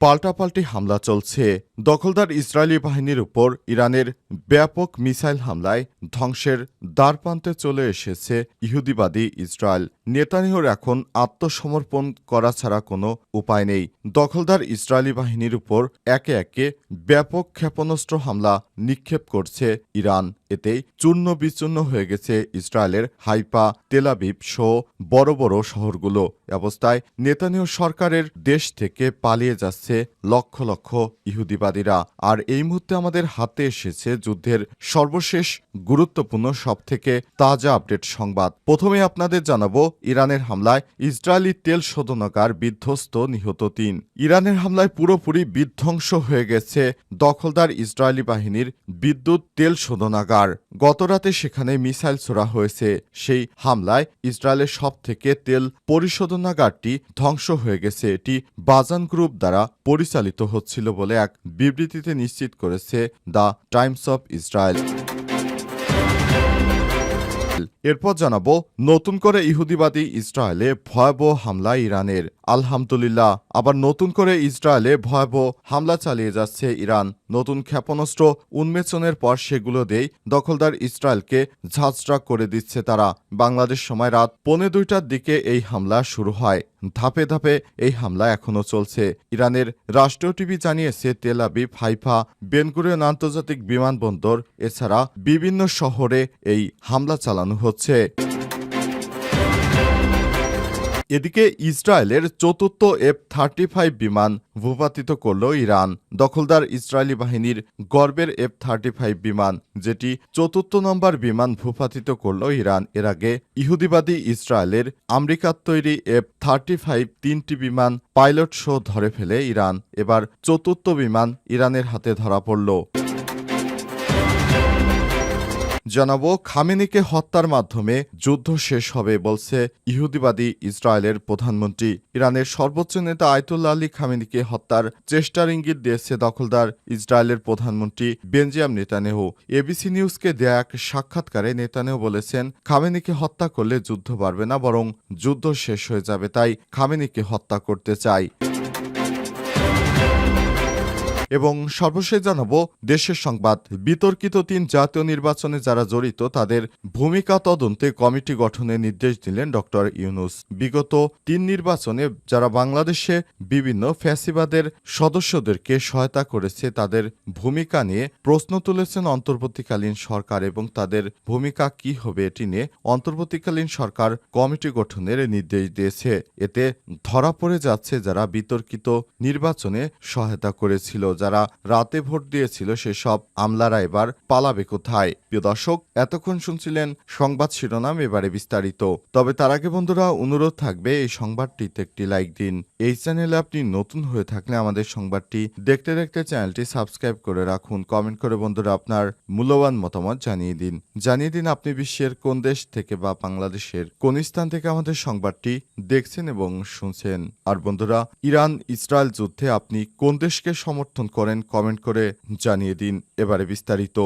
পাল্টাপাল্টি হামলা চলছে। দখলদার ইসরায়েলি বাহিনীর উপর ইরানের ব্যাপক মিসাইল হামলায় ধ্বংসের দ্বারপ্রান্তে চলে এসেছে ইহুদিবাদী ইসরায়েল। নেতানিহর এখন আত্মসমর্পণ করা ছাড়া কোনো উপায় নেই। দখলদার ইসরায়েলি বাহিনীর উপর একে একে ব্যাপক ক্ষেপণাস্ত্র হামলা নিক্ষেপ করছে ইরান। এতে চূর্ণ বিচূর্ণ হয়ে গেছে ইসরায়েলের হাইপা তেলাবিব সহ বড় বড় শহরগুলো। অবস্থায় নেতানিয় সরকারের দেশ থেকে পালিয়ে যাচ্ছে। লক্ষ লক্ষ ইহুদিবাদীরা। আর এই মুহূর্তে আমাদের হাতে এসেছে যুদ্ধের সর্বশেষ গুরুত্বপূর্ণ সবথেকে তাজা আপডেট সংবাদ। প্রথমে আপনাদের জানাব, ইরানের হামলায় ইসরায়েলি তেল শোধনাগার বিধ্বস্ত নিহত তিন। ইরানের হামলায় পুরোপুরি বিধ্বংস হয়ে গেছে দখলদার ইসরায়েলি বাহিনীর বিদ্যুৎ তেল শোধনাগার। গতরাতে সেখানে মিসাইল ছোড়া হয়েছে। সেই হামলায় ইসরায়েলের সব থেকে তেল পরিশোধনাগারটি ধ্বংস হয়ে গেছে। এটি বাজান গ্রুপ দ্বারা পরিচালিত হচ্ছিল বলে এক বিবৃতিতে নিশ্চিত করেছে দ্য টাইমস অব ইসরায়েল। এরপর জানাব, নতুন করে ইহুদিবাদী ইসরায়েলে ভয়াবহ হামলা ইরানের। আলহামদুলিল্লাহ, আবার নতুন করে ইসরায়েলে ভয়াবহ হামলা চালিয়ে যাচ্ছে ইরান। নতুন ক্ষেপণাস্ত্র উন্মেচনের পর সেগুলো দেই দখলদার ইসরায়েলকে ঝাঁঝরা করে দিচ্ছে তারা। বাংলাদেশ সময় রাত পৌনে দুইটার দিকে এই হামলা শুরু হয়। ধাপে ধাপে এই হামলা এখনও চলছে। ইরানের রাষ্ট্রীয় টিভি জানিয়েছে, তেল আবিব, হাইফা, বেনগুরিয়ন আন্তর্জাতিক বিমানবন্দর, এছাড়া বিভিন্ন শহরে এই হামলা চালানো হচ্ছে। এদিকে ইসরায়েলের চতুর্থ এফ থার্টি ফাইভ বিমান ভূপাতিত করল ইরান। দখলদার ইসরায়েলি বাহিনীর গর্বের এফ থার্টি ফাইভ বিমান, যেটি চতুর্থ নম্বর বিমান ভূপাতিত করল ইরান। এর আগে ইহুদিবাদী ইসরায়েলের আমেরিকার তৈরি এফ থার্টি ফাইভ তিনটি বিমান পাইলট শো ধরে ফেলে ইরান। এবার চতুর্থ বিমান ইরানের হাতে ধরা পড়ল। জানাব, খামেনিকে হত্যার মাধ্যমে যুদ্ধ শেষ হবে বলছে ইহুদিবাদী ইসরায়েলের প্রধানমন্ত্রী। ইরানের সর্বোচ্চ নেতা আয়তুল্লাহ আলী খামেনিকে হত্যার চেষ্টার ইঙ্গিত দিয়েছে দখলদার ইসরায়েলের প্রধানমন্ত্রী বেঞ্জিয়াম নেতানেহু এবিসি নিউজকে দেয়া এক সাক্ষাৎকারে নেতানেহু বলেছেন, খামেনিকে হত্যা করলে যুদ্ধ বাড়বে না, বরং যুদ্ধ শেষ হয়ে যাবে, তাই খামেনিকে হত্যা করতে চাই। এবং সর্বশেষ জানাব, দেশের সংবাদ। বিতর্কিত তিন জাতীয় নির্বাচনে যারা জড়িত, তাদের ভূমিকা তদন্তে কমিটি গঠনের নির্দেশ দিলেন ডক্টর ইউনুস। বিগত তিন নির্বাচনে যারা বাংলাদেশে বিভিন্ন ফ্যাসিবাদের সদস্যদেরকে সহায়তা করেছে, তাদের ভূমিকা নিয়ে প্রশ্ন তুলেছেন অন্তর্বর্তীকালীন সরকার এবং তাদের ভূমিকা কি হবে এটি নিয়ে অন্তর্বর্তীকালীন সরকার কমিটি গঠনের নির্দেশ দিয়েছে। এতে ধরা পড়ে যাচ্ছে যারা বিতর্কিত নির্বাচনে সহায়তা করেছিল। যারা রাতে ভোট দিয়েছিল সেসব আমলারা এবার পালাবে কোথায়? প্রিয় দর্শক, এতক্ষণ শুনছিলেন সংবাদ শিরোনাম এবারে বিস্তারিত। তবে তার আগে বন্ধুরা, অনুরোধ থাকবে এই সংবাদটিতে একটি লাইক দিন। এই চ্যানেলে আপনি নতুন হয়ে থাকলে আমাদের সংবাদটি দেখতে দেখতে চ্যানেলটি সাবস্ক্রাইব করে রাখুন। কমেন্ট করে বন্ধুরা আপনার মূল্যবান মতামত জানিয়ে দিন। জানিয়ে দিন আপনি বিশ্বের কোন দেশ থেকে বা বাংলাদেশের কোন স্থান থেকে আমাদের সংবাদটি দেখছেন এবং শুনছেন। আর বন্ধুরা ইরান ইসরায়েল যুদ্ধে আপনি কোন দেশকে সমর্থন করেন কমেন্ট করে জানিয়ে দিন। এবারে বিস্তারিত।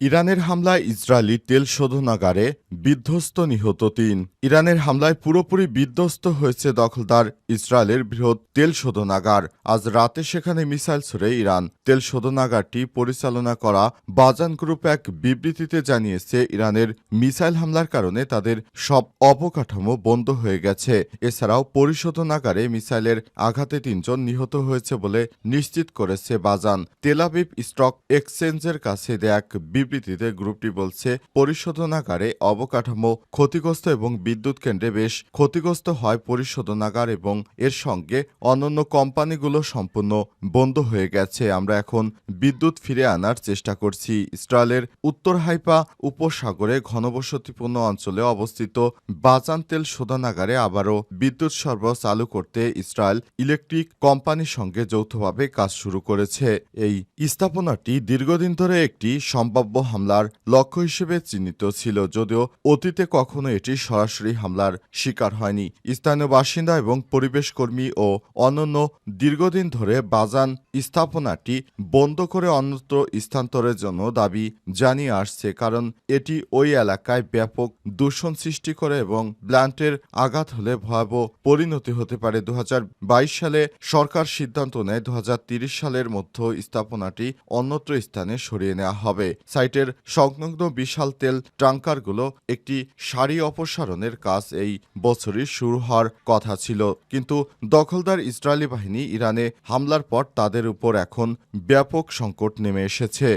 ইরানের হামলায় ইসরায়েলি তেল শোধনাগারে বিধ্বস্ত নিহত তিন। ইরানের হামলায় পুরোপুরি বিধ্বস্ত হয়েছে দখলদার ইসরায়েলের বৃহৎ তেল শোধনাগার আজ রাতে সেখানে মিসাইল ছড়ে ইরান। তেল শোধনাগারটি পরিচালনা করা বাজান গ্রুপ এক বিবৃতিতে জানিয়েছে, ইরানের মিসাইল হামলার কারণে তাদের সব অবকাঠামো বন্ধ হয়ে গেছে। এছাড়াও পরিশোধনাগারে মিসাইলের আঘাতে তিনজন নিহত হয়েছে বলে নিশ্চিত করেছে বাজান। তেলাবিব স্টক এক্সচেঞ্জের কাছে দেয়া এক বিবৃতিতে গ্রুপটি বলছে, পরিশোধনাগারে অবকাঠামো ক্ষতিগ্রস্ত এবং বিদ্যুৎ কেন্দ্রে বেশ ক্ষতিগ্রস্ত হয় পরিশোধনাগার এবং এর সঙ্গে অন্যান্য কোম্পানিগুলো সম্পূর্ণ বন্ধ হয়ে গেছে। আমরা এখন বিদ্যুৎ ফিরে আনার চেষ্টা করছি। ইসরায়েলের উত্তর হাইপা উপসাগরে ঘনবসতিপূর্ণ অঞ্চলে অবস্থিত বাজান তেল শোধনাগারে আবারও বিদ্যুৎ সরবরাহ চালু করতে ইসরায়েল ইলেকট্রিক কোম্পানির সঙ্গে যৌথভাবে কাজ শুরু করেছে। এই স্থাপনাটি দীর্ঘদিন ধরে একটি সম্ভাব্য হামলার লক্ষ্য হিসেবে চিহ্নিত ছিল, যদিও অতীতে কখনো এটি সরাসরি হামলার শিকার হয়নি। স্থানীয় বাসিন্দা এবং পরিবেশ কর্মী ও অন্যান্য দীর্ঘদিন ধরে বাজান স্থাপনাটি বন্ধ করে অন্যত্র স্থানান্তরের জন্য দাবি জানিয়ে আসছে, কারণ এটি ওই এলাকায় ব্যাপক দূষণ সৃষ্টি করে এবং ব্ল্যান্টের আঘাত হলে ভয়াবহ পরিণতি হতে পারে। দু হাজার বাইশ সালে সরকার সিদ্ধান্ত নেয় দু সালের মধ্যে স্থাপনাটি অন্যত্র স্থানে সরিয়ে নেওয়া হবে। সাইটের সংলগ্ন বিশাল তেল ট্যাঙ্কারগুলো একটি সারি অপসারণের কাজ এই বছরই শুরু হওয়ার কথা ছিল। কিন্তু দখলদার ইসরায়েলি বাহিনী ইরানে হামলার পর তাদের উপর এখন ব্যাপক সংকট নেমে এসেছে।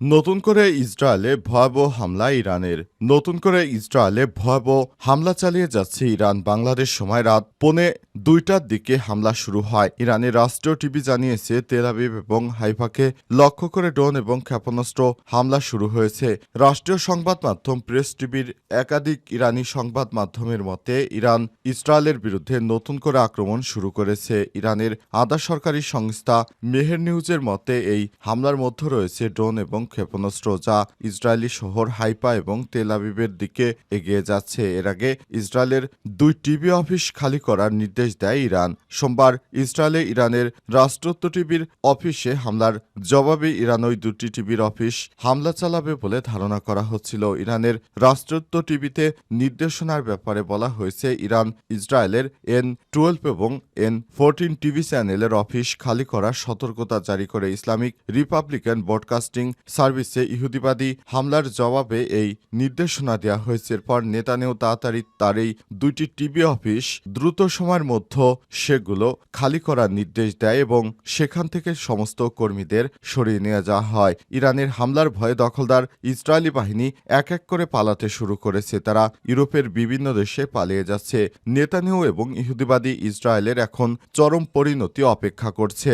নতুন করে ইসরায়েলে ভয়াবহ হামলা ইরানের। নতুন করে ইসরায়েলে ভয়াবহ হামলা চালিয়ে যাচ্ছে ইরান। বাংলাদেশ সময় রাত পৌনে দুইটার দিকে হামলা শুরু হয়। ইরানের রাষ্ট্রীয় টিভি জানিয়েছে, তেল আবিব এবং হাইফাকে লক্ষ্য করে ড্রোন এবং ক্ষেপণাস্ত্র হামলা শুরু হয়েছে। রাষ্ট্রীয় সংবাদ মাধ্যম প্রেস টিভির একাধিক ইরানি সংবাদ মাধ্যমের মতে, ইরান ইসরায়েলের বিরুদ্ধে নতুন করে আক্রমণ শুরু করেছে। ইরানের আধা সরকারি সংস্থা মেহের নিউজের মতে, এই হামলার মধ্যে রয়েছে ড্রোন এবং ক্ষেপণাস্ত্র যা ইসরায়েলি শহর হাইপা এবং তেল আবিবের দিকে এগিয়ে যাচ্ছে। এর আগে ইসরায়েলের দুই টিভি অফিস খালি করার নির্দেশ দেয় ইরান। সোমবার ইসরায়েলে ইরানের রাষ্ট্রত্ব টিভির অফিসে হামলার জবাবে ইরান ওই দুটি টিভির অফিস হামলা চালাবে বলে ধারণা করা হচ্ছিল। ইরানের রাষ্ট্রত্ব টিভিতে নির্দেশনার ব্যাপারে বলা হয়েছে, ইরান ইসরায়েলের এন টুয়েলভ এবং এন ফোরটিন টিভি চ্যানেলের অফিস খালি করার সতর্কতা জারি করে ইসলামিক রিপাবলিকান ব্রডকাস্টিং সার্ভিসে ইহুদিবাদী হামলার জবাবে এই নির্দেশনা দেওয়া হয়েছে। এরপর নেতানেও তাড়াতাড়ি তার এই দুইটি টিভি অফিস দ্রুত সময়ের মধ্যে সেগুলো খালি করার নির্দেশ দেয় এবং সেখান থেকে সমস্ত কর্মীদের সরিয়ে নিয়ে যাওয়া হয়। ইরানের হামলার ভয়ে দখলদার ইসরায়েলি বাহিনী এক এক করে পালাতে শুরু করেছে। তারা ইউরোপের বিভিন্ন দেশে পালিয়ে যাচ্ছে। নেতানিয়াহু এবং ইহুদিবাদী ইসরায়েলের এখন চরম পরিণতি অপেক্ষা করছে।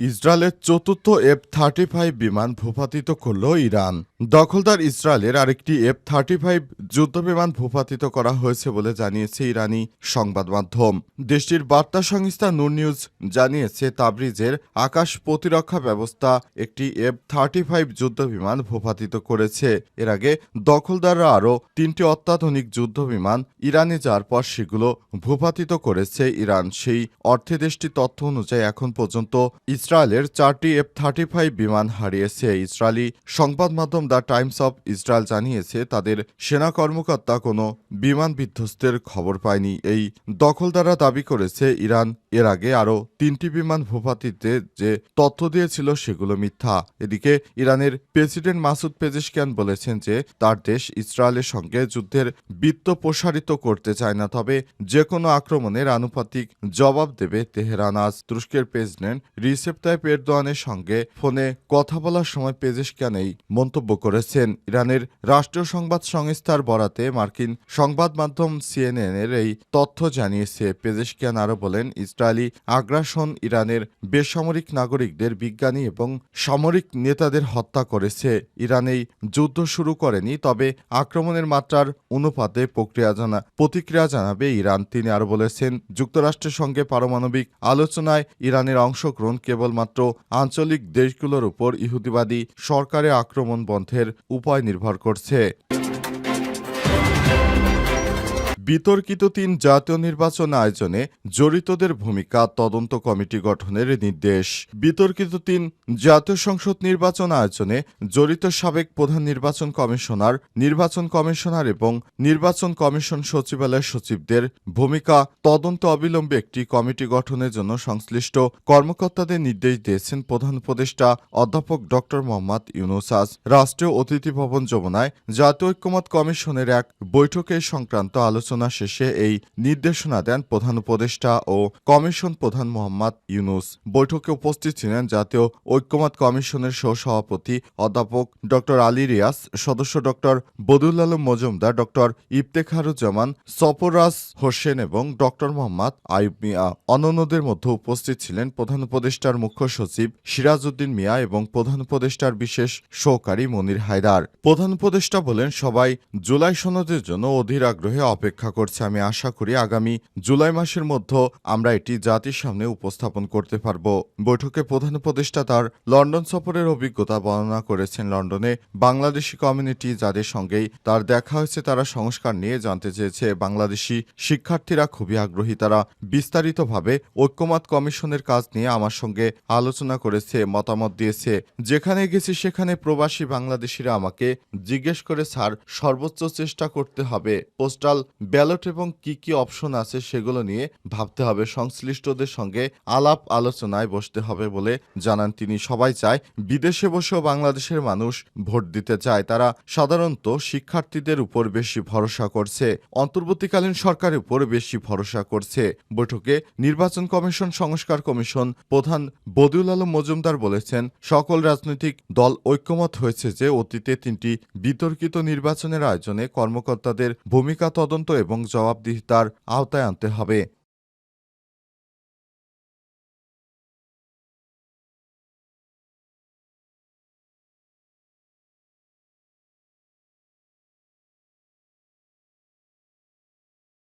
ইসরায়েলের চতুর্থ এফ থার্টি ফাইভ বিমান ভূপাতিত করল ইরান। দখলদার ইসরায়েলের আরেকটি এফ থার্টি ফাইভ যুদ্ধ বিমান ভূপাতিত করা হয়েছে বলে জানিয়েছে ইরানি সংবাদ মাধ্যম। দেশটির বার্তা সংস্থা নূর নিউজ জানিয়েছে, তাবরিজের আকাশ প্রতিরক্ষা ব্যবস্থা একটি এফ থার্টি ফাইভ যুদ্ধ বিমান ভূপাতিত করেছে। এর আগে দখলদাররা আরও তিনটি অত্যাধুনিক যুদ্ধ বিমান ইরানে যাওয়ার পর সেগুলো ভূপাতিত করেছে ইরান। সেই অর্থে দেশটি তথ্য অনুযায়ী এখন পর্যন্ত ইসরায়েলের চারটি এফ থার্টি ফাইভ বিমান হারিয়েছে। ইসরায়েলি সংবাদ মাধ্যম দ্য টাইমস অফ ইসরায়েল জানিয়েছে, তাদের সেনা কর্মকর্তা কোনো বিমান বিধ্বস্তের খবর পায়নি। এই দখলদাররা দাবি করেছে, ইরান এর আগে আরও তিনটি বিমান ভূপাতিতে যে তথ্য দিয়েছিল সেগুলো মিথ্যা। এদিকে ইরানের প্রেসিডেন্ট মাসুদ পেজেশকিয়ান বলেছেন যে, তার দেশ ইসরায়েলের সঙ্গে যুদ্ধের বৃত্ত প্রসারিত করতে চায় না, তবে যে কোনো আক্রমণের আনুপাতিক জবাব দেবে তেহরান। আজ তুরস্কের প্রেসিডেন্ট রিসেপ তাইপ এরদোয়ানের সঙ্গে ফোনে কথা বলার সময় পেজেশকিয়ান এই মন্তব্য করেছেন। ইরানের রাষ্ট্রীয় সংবাদ সংস্থার বরাতে মার্কিন সংবাদ মাধ্যম সিএনএন এর এই তথ্য জানিয়েছে। পেজেশকিয়ান আরও বলেন, ইসরায়েলি আগ্রাসন ইরানের বেসামরিক নাগরিকদের বিজ্ঞানী এবং সামরিক নেতাদের হত্যা করেছে। ইরান এই যুদ্ধ শুরু করেনি, তবে আক্রমণের মাত্রার অনুপাতে প্রক্রিয়া জানা, প্রতিক্রিয়া জানাবে ইরান। তিনি আরও বলেছেন, যুক্তরাষ্ট্রের সঙ্গে পারমাণবিক আলোচনায় ইরানের অংশগ্রহণ কেবলমাত্র আঞ্চলিক দেশগুলোর উপর ইহুদিবাদী সরকারের আক্রমণ বন্ধের উপায় নির্ভর করছে। বিতর্কিত তিন জাতীয় নির্বাচন আয়োজনে জড়িতদের ভূমিকা তদন্ত কমিটি গঠনের নির্দেশ। বিতর্কিত তিন জাতীয় সংসদ নির্বাচন আয়োজনে জড়িত সাবেক প্রধান নির্বাচন কমিশনার নির্বাচন কমিশনার এবং নির্বাচন কমিশন সচিবালয়ের সচিবদের ভূমিকা তদন্ত অবিলম্বে একটি কমিটি গঠনের জন্য সংশ্লিষ্ট কর্মকর্তাদের নির্দেশ দিয়েছেন প্রধান উপদেষ্টা অধ্যাপক ড. মোহাম্মদ ইউনুস আজ। রাষ্ট্রীয় অতিথি ভবন যমুনায় জাতীয় ঐক্যমত কমিশনের এক বৈঠকে সংক্রান্ত আলোচনা শেষে এই নির্দেশনা দেন প্রধান উপদেষ্টা ও কমিশন প্রধান মোহাম্মদ ইউনুস। বৈঠকে উপস্থিত ছিলেন জাতীয় ঐক্যমত কমিশনের সহসভাপতি অধ্যাপক ড আলী রিয়াস সদস্য ড বদুল আলম মজুমদার ড ইফতেখারুজ্জামান সফরাজ হোসেন এবং ড মোহাম্মদ আইব মিয়া। অন্যান্যদের মধ্যে উপস্থিত ছিলেন প্রধান উপদেষ্টার মুখ্য সচিব সিরাজউদ্দিন মিয়া এবং প্রধান উপদেষ্টার বিশেষ সহকারী মনির হায়দার। প্রধান উপদেষ্টা বলেন, সবাই জুলাই সনদের জন্য অধীর আগ্রহে অপেক্ষা অপেক্ষা করছে আমি আশা করি আগামী জুলাই মাসের মধ্যে আমরা এটি জাতির সামনে উপস্থাপন করতে পারব। বৈঠকে প্রধান উপদেষ্টা তার লন্ডন সফরের অভিজ্ঞতা বর্ণনা করেছেন। লন্ডনে বাংলাদেশি কমিউনিটি যাদের সঙ্গেই তার দেখা হয়েছে, তারা সংস্কার নিয়ে জানতে চেয়েছে। বাংলাদেশি শিক্ষার্থীরা খুবই আগ্রহী। তারা বিস্তারিতভাবে ঐক্যমত কমিশনের কাজ নিয়ে আমার সঙ্গে আলোচনা করেছে, মতামত দিয়েছে। যেখানে গেছি, সেখানে প্রবাসী বাংলাদেশিরা আমাকে জিজ্ঞেস করে, স্যার, সর্বোচ্চ চেষ্টা করতে হবে। পোস্টাল ব্যালট এবং কি কি অপশন আছে সেগুলো নিয়ে ভাবতে হবে। সংশ্লিষ্টদের সঙ্গে আলাপ আলোচনায় বসতে হবে বলে জানান তিনি। সবাই চায় বিদেশে বসেও বাংলাদেশের মানুষ ভোট দিতে চায়। তারা সাধারণত শিক্ষার্থীদের উপর বেশি ভরসা করছে। অন্তর্বর্তীকালীন সরকারের উপর বেশি ভরসা করছে। বৈঠকে নির্বাচন কমিশন, সংস্কার কমিশন প্রধান বদিউল আলম মজুমদার বলেছেন, সকল রাজনৈতিক দল ঐক্যমত হয়েছে যে অতীতে তিনটি বিতর্কিত নির্বাচনের আয়োজনে কর্মকর্তাদের ভূমিকা তদন্ত এবং জবাবদিহিতার আওতায় আনতে হবে।